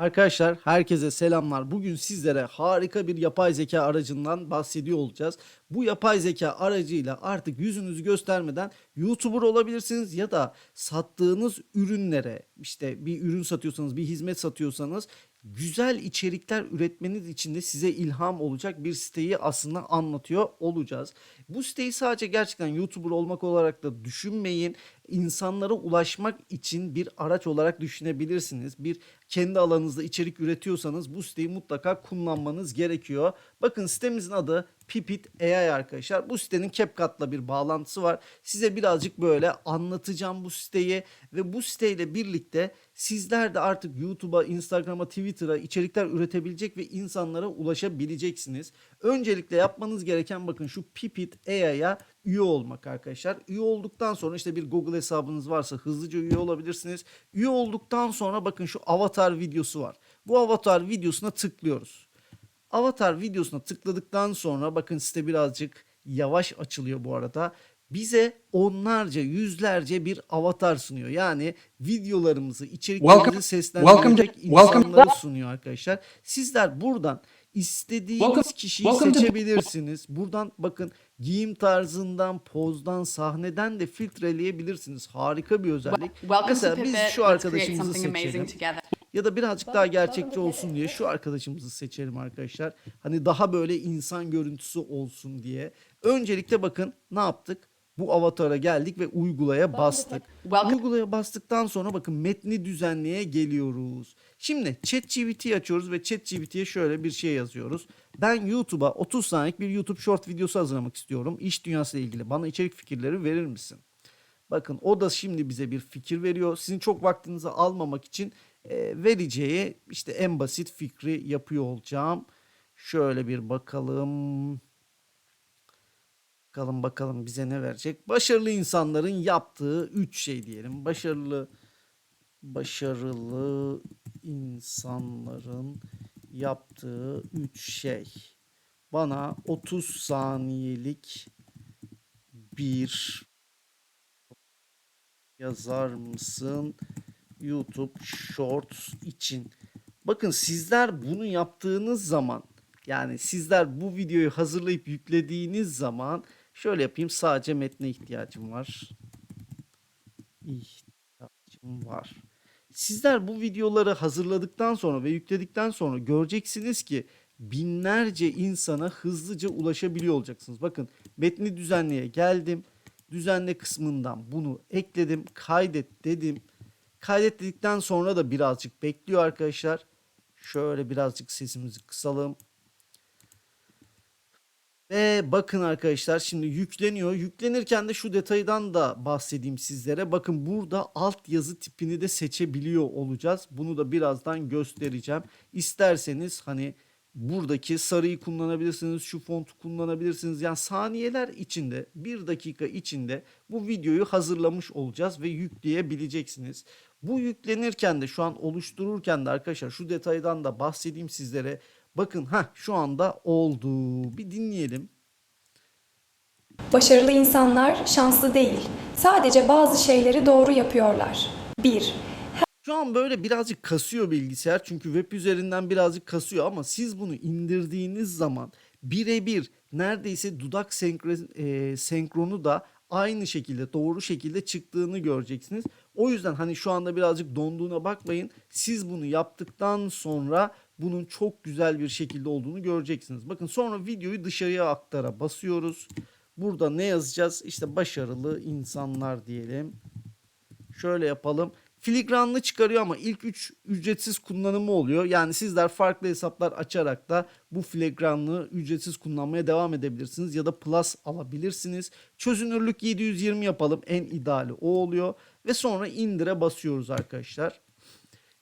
Arkadaşlar herkese selamlar. Bugün sizlere harika bir yapay zeka aracından bahsediyor olacağız. Bu yapay zeka aracıyla artık yüzünüzü göstermeden YouTuber olabilirsiniz ya da sattığınız ürünlere işte bir ürün satıyorsanız bir hizmet satıyorsanız güzel içerikler üretmeniz için de size ilham olacak bir siteyi aslında anlatıyor olacağız. Bu siteyi sadece gerçekten YouTuber olmak olarak da düşünmeyin. İnsanlara ulaşmak için bir araç olarak düşünebilirsiniz. Bir kendi alanınızda içerik üretiyorsanız bu siteyi mutlaka kullanmanız gerekiyor. Bakın sitemizin adı Pipit AI arkadaşlar. Bu sitenin CapCut'la bir bağlantısı var. Size birazcık böyle anlatacağım bu siteyi ve bu siteyle birlikte sizler de artık YouTube'a, Instagram'a, Twitter'a içerikler üretebilecek ve insanlara ulaşabileceksiniz. Öncelikle yapmanız gereken bakın şu Pipit AI'ya üye olmak arkadaşlar. Üye olduktan sonra işte bir Google hesabınız varsa hızlıca üye olabilirsiniz. Üye olduktan sonra bakın şu avatar videosu var. Bu avatar videosuna tıklıyoruz. Avatar videosuna tıkladıktan sonra bakın site birazcık yavaş açılıyor bu arada. Bize onlarca, yüzlerce bir avatar sunuyor. Yani videolarımızı, içeriklerimizi seslendirecek insanları sunuyor arkadaşlar. Sizler buradan istediğiniz Welcome- kişiyi welcome seçebilirsiniz. Buradan bakın giyim tarzından, pozdan, sahneden de filtreleyebilirsiniz. Harika bir özellik. Welcome Mesela biz şu arkadaşımızı seçelim. Ya da birazcık daha gerçekçi olsun diye şu arkadaşımızı seçelim arkadaşlar. Hani daha böyle insan görüntüsü olsun diye. Öncelikle bakın ne yaptık? Bu avatara geldik ve uygulaya bastık. Uygulaya bastıktan sonra bakın metni düzenleye geliyoruz. Şimdi ChatGPT açıyoruz ve ChatGPT'ye şöyle bir şey yazıyoruz. Ben YouTube'a 30 saniyelik bir YouTube short videosu hazırlamak istiyorum. İş dünyası ile ilgili bana içerik fikirleri verir misin? Bakın o da şimdi bize bir fikir veriyor. Sizin çok vaktinizi almamak için e, vereceği işte en basit fikri yapıyor olacağım. Şöyle bir bakalım. Bakalım bakalım bize ne verecek. Başarılı insanların yaptığı üç şey diyelim. Başarılı başarılı insanların yaptığı üç şey. Bana 30 saniyelik bir yazar mısın YouTube Shorts için? Bakın sizler bunu yaptığınız zaman yani sizler bu videoyu hazırlayıp yüklediğiniz zaman şöyle yapayım sadece metne ihtiyacım var. İhtiyacım var. Sizler bu videoları hazırladıktan sonra ve yükledikten sonra göreceksiniz ki binlerce insana hızlıca ulaşabiliyor olacaksınız. Bakın metni düzenleye geldim. Düzenle kısmından bunu ekledim. Kaydet dedim. Kaydet dedikten sonra da birazcık bekliyor arkadaşlar. Şöyle birazcık sesimizi kısalım. Ve bakın arkadaşlar şimdi yükleniyor. Yüklenirken de şu detaydan da bahsedeyim sizlere. Bakın burada alt yazı tipini de seçebiliyor olacağız. Bunu da birazdan göstereceğim. İsterseniz hani buradaki sarıyı kullanabilirsiniz, şu fontu kullanabilirsiniz. Yani saniyeler içinde, bir dakika içinde bu videoyu hazırlamış olacağız ve yükleyebileceksiniz. Bu yüklenirken de şu an oluştururken de arkadaşlar şu detaydan da bahsedeyim sizlere. Bakın ha şu anda oldu. Bir dinleyelim. Başarılı insanlar şanslı değil. Sadece bazı şeyleri doğru yapıyorlar. 1. Şu an böyle birazcık kasıyor bilgisayar çünkü web üzerinden birazcık kasıyor ama siz bunu indirdiğiniz zaman birebir neredeyse dudak senkre- e, senkronu da aynı şekilde doğru şekilde çıktığını göreceksiniz. O yüzden hani şu anda birazcık donduğuna bakmayın. Siz bunu yaptıktan sonra bunun çok güzel bir şekilde olduğunu göreceksiniz. Bakın sonra videoyu dışarıya aktara basıyoruz. Burada ne yazacağız? İşte başarılı insanlar diyelim. Şöyle yapalım. Filigranlı çıkarıyor ama ilk 3 ücretsiz kullanımı oluyor. Yani sizler farklı hesaplar açarak da bu filigranlı ücretsiz kullanmaya devam edebilirsiniz ya da plus alabilirsiniz. Çözünürlük 720 yapalım. En ideali o oluyor ve sonra indire basıyoruz arkadaşlar.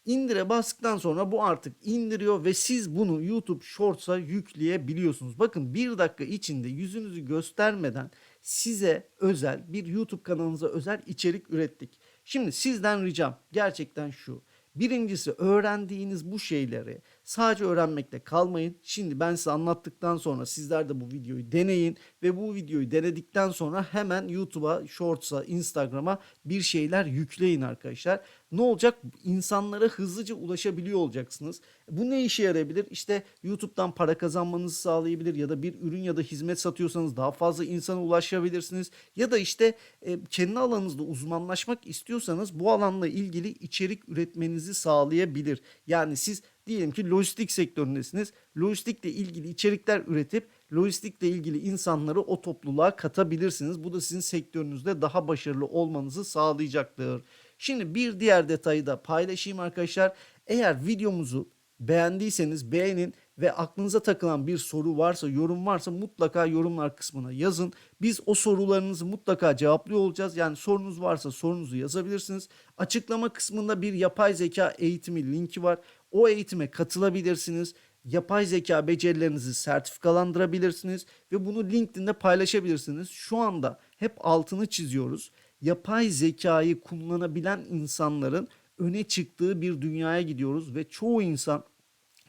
İndire bastıktan sonra bu artık indiriyor ve siz bunu YouTube Shorts'a yükleyebiliyorsunuz. Bakın bir dakika içinde yüzünüzü göstermeden size özel bir YouTube kanalınıza özel içerik ürettik. Şimdi sizden ricam gerçekten şu. Birincisi öğrendiğiniz bu şeyleri sadece öğrenmekle kalmayın. Şimdi ben size anlattıktan sonra sizler de bu videoyu deneyin ve bu videoyu denedikten sonra hemen YouTube'a, Shorts'a, Instagram'a bir şeyler yükleyin arkadaşlar. ne olacak? İnsanlara hızlıca ulaşabiliyor olacaksınız. Bu ne işe yarayabilir? İşte YouTube'dan para kazanmanızı sağlayabilir ya da bir ürün ya da hizmet satıyorsanız daha fazla insana ulaşabilirsiniz. Ya da işte e, kendi alanınızda uzmanlaşmak istiyorsanız bu alanla ilgili içerik üretmenizi sağlayabilir. Yani siz diyelim ki lojistik sektöründesiniz. Lojistikle ilgili içerikler üretip lojistikle ilgili insanları o topluluğa katabilirsiniz. Bu da sizin sektörünüzde daha başarılı olmanızı sağlayacaktır. Şimdi bir diğer detayı da paylaşayım arkadaşlar. Eğer videomuzu beğendiyseniz beğenin ve aklınıza takılan bir soru varsa, yorum varsa mutlaka yorumlar kısmına yazın. Biz o sorularınızı mutlaka cevaplıyor olacağız. Yani sorunuz varsa sorunuzu yazabilirsiniz. Açıklama kısmında bir yapay zeka eğitimi linki var. O eğitime katılabilirsiniz. Yapay zeka becerilerinizi sertifikalandırabilirsiniz ve bunu LinkedIn'de paylaşabilirsiniz. Şu anda hep altını çiziyoruz. Yapay zekayı kullanabilen insanların öne çıktığı bir dünyaya gidiyoruz ve çoğu insan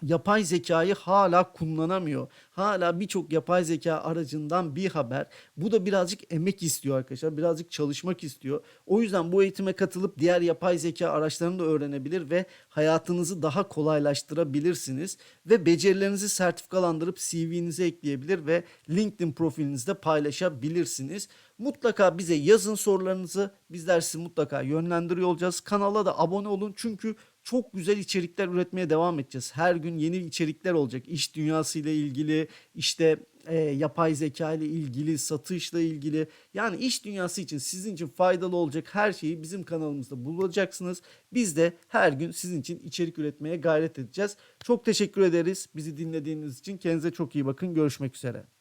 yapay zekayı hala kullanamıyor. Hala birçok yapay zeka aracından bir haber. Bu da birazcık emek istiyor arkadaşlar. Birazcık çalışmak istiyor. O yüzden bu eğitime katılıp diğer yapay zeka araçlarını da öğrenebilir ve hayatınızı daha kolaylaştırabilirsiniz. Ve becerilerinizi sertifikalandırıp CV'nize ekleyebilir ve LinkedIn profilinizde paylaşabilirsiniz. Mutlaka bize yazın sorularınızı. Bizler sizi mutlaka yönlendiriyor olacağız. Kanala da abone olun çünkü çok güzel içerikler üretmeye devam edeceğiz. Her gün yeni içerikler olacak. İş dünyası ile ilgili, işte e, yapay zeka ile ilgili, satışla ilgili. Yani iş dünyası için sizin için faydalı olacak her şeyi bizim kanalımızda bulacaksınız. Biz de her gün sizin için içerik üretmeye gayret edeceğiz. Çok teşekkür ederiz bizi dinlediğiniz için. Kendinize çok iyi bakın. Görüşmek üzere.